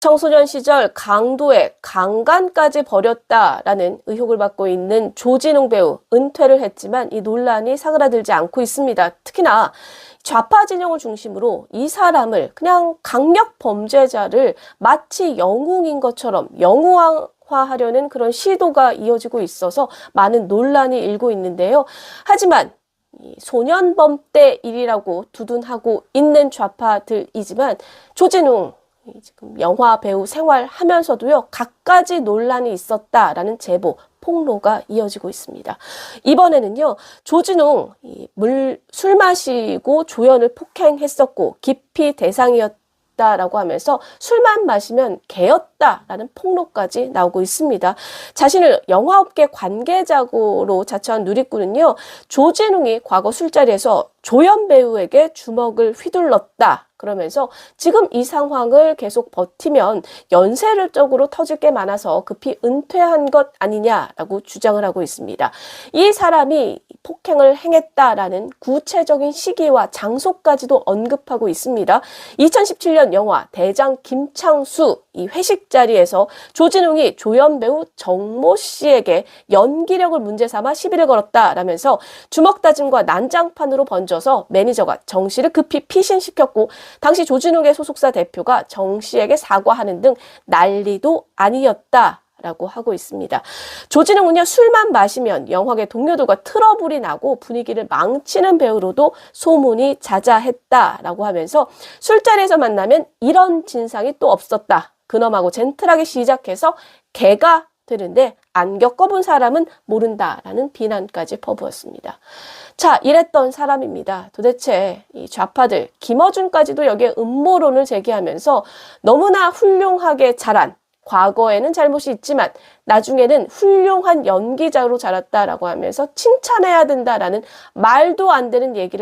청소년 시절 강도에 강간까지 벌였다라는 의혹을 받고 있는 조진웅 배우 은퇴를 했지만 이 논란이 사그라들지 않고 있습니다. 특히나 좌파 진영을 중심으로 이 사람을 그냥 강력 범죄자를 마치 영웅인 것처럼 영웅 화하려는 그런 시도가 이어지고 있어서 많은 논란이 일고 있는데요. 하지만 이 소년범 때 일이라고 두둔하고 있는 좌파들이지만 조진웅 이 지금 영화 배우 생활하면서도요 갖가지 논란이 있었다라는 제보 폭로가 이어지고 있습니다. 이번에는요 조진웅 이물술 마시고 조연을 폭행했었고 기피 대상이었다라고 하면서 술만 마시면 개였다라는 폭로까지 나오고 있습니다. 자신을 영화업계 관계자로 자처한 누리꾼은요 조진웅이 과거 술자리에서 조연 배우에게 주먹을 휘둘렀다. 그러면서 지금 이 상황을 계속 버티면 연쇄적으로 터질 게 많아서 급히 은퇴한 것 아니냐라고 주장을 하고 있습니다. 이 사람이 폭행을 행했다라는 구체적인 시기와 장소까지도 언급하고 있습니다. 2017년 영화 대장 김창수 이 회식 자리에서 조진웅이 조연 배우 정모 씨에게 연기력을 문제 삼아 시비를 걸었다라면서 주먹 다짐과 난장판으로 번져 서 매니저가 정 씨를 급히 피신시켰고 당시 조진웅의 소속사 대표가 정 씨에게 사과하는 등 난리도 아니었다. 라고 하고 있습니다. 조진웅은요, 술만 마시면 영화계 동료들과 트러블이 나고 분위기를 망치는 배우로도 소문이 자자했다라고 하면서 술자리에서 만나면 이런 진상이 또 없었다. 근엄하고 젠틀하게 시작해서 개가 되는데 안 겪어본 사람은 모른다라는 비난까지 퍼부었습니다. 자, 이랬던 사람입니다. 도대체 이 좌파들 김어준까지도 여기에 음모론을 제기하면서 너무나 훌륭하게 자란 과거에는 잘못이 있지만 나중에는 훌륭한 연기자로 자랐다라고 하면서 칭찬해야 된다라는 말도 안 되는 얘기를